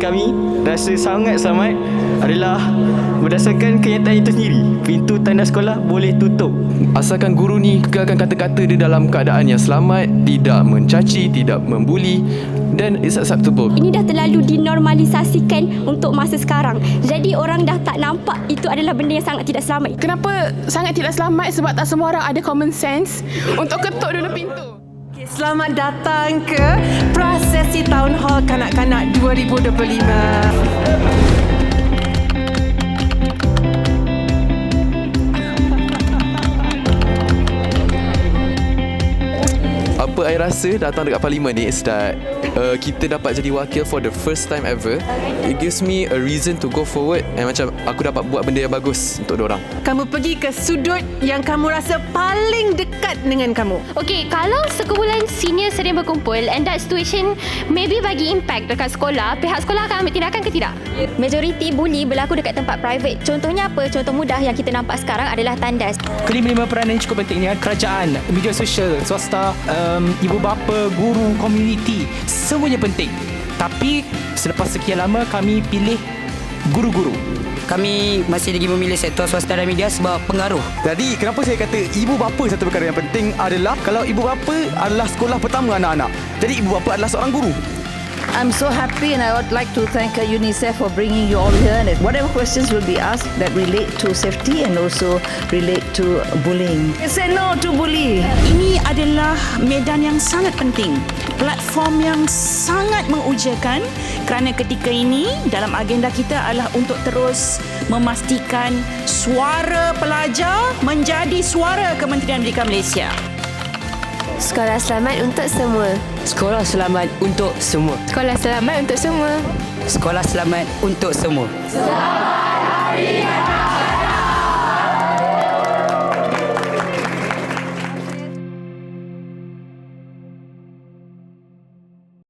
kami rasa sangat selamat adalah berdasarkan kenyataan itu sendiri. Pintu tanda sekolah boleh tutup. Asalkan guru ni kekalkan kata-kata dia dalam keadaan yang selamat, tidak mencaci, tidak membuli dan it's acceptable. Ini dah terlalu dinormalisasikan untuk masa sekarang. Jadi orang dah tak nampak itu adalah benda yang sangat tidak selamat. Kenapa sangat tidak selamat sebab tak semua orang ada common sense untuk ketuk dulu pintu. Okay, Selamat datang ke Prasesi Town Hall Kanak-Kanak 2025. Apa I rasa datang dekat parlimen ni is that uh, kita dapat jadi wakil for the first time ever. It gives me a reason to go forward and macam aku dapat buat benda yang bagus untuk orang. Kamu pergi ke sudut yang kamu rasa paling dekat dengan kamu. Okay, kalau sekumpulan senior sering berkumpul and that situation maybe bagi impact dekat sekolah, pihak sekolah akan ambil tindakan ke tidak? Majoriti bully berlaku dekat tempat private. Contohnya apa? Contoh mudah yang kita nampak sekarang adalah tandas. kelima-lima peranan yang cukup penting ni kerajaan, media sosial, swasta, um, ibu bapa, guru, komuniti, semuanya penting. Tapi selepas sekian lama kami pilih guru-guru. Kami masih lagi memilih sektor swasta dan media sebab pengaruh. Jadi kenapa saya kata ibu bapa satu perkara yang penting adalah kalau ibu bapa adalah sekolah pertama anak-anak. Jadi ibu bapa adalah seorang guru. I'm so happy and I would like to thank uh, UNICEF for bringing you all here. And whatever questions will be asked that relate to safety and also relate to bullying. Say no to bully. Adalah medan yang sangat penting. Platform yang sangat mengujakan kerana ketika ini dalam agenda kita adalah untuk terus memastikan suara pelajar menjadi suara Kementerian Pendidikan Malaysia. Sekolah selamat untuk semua. Sekolah selamat untuk semua. Sekolah selamat untuk semua. Sekolah selamat untuk semua. Hari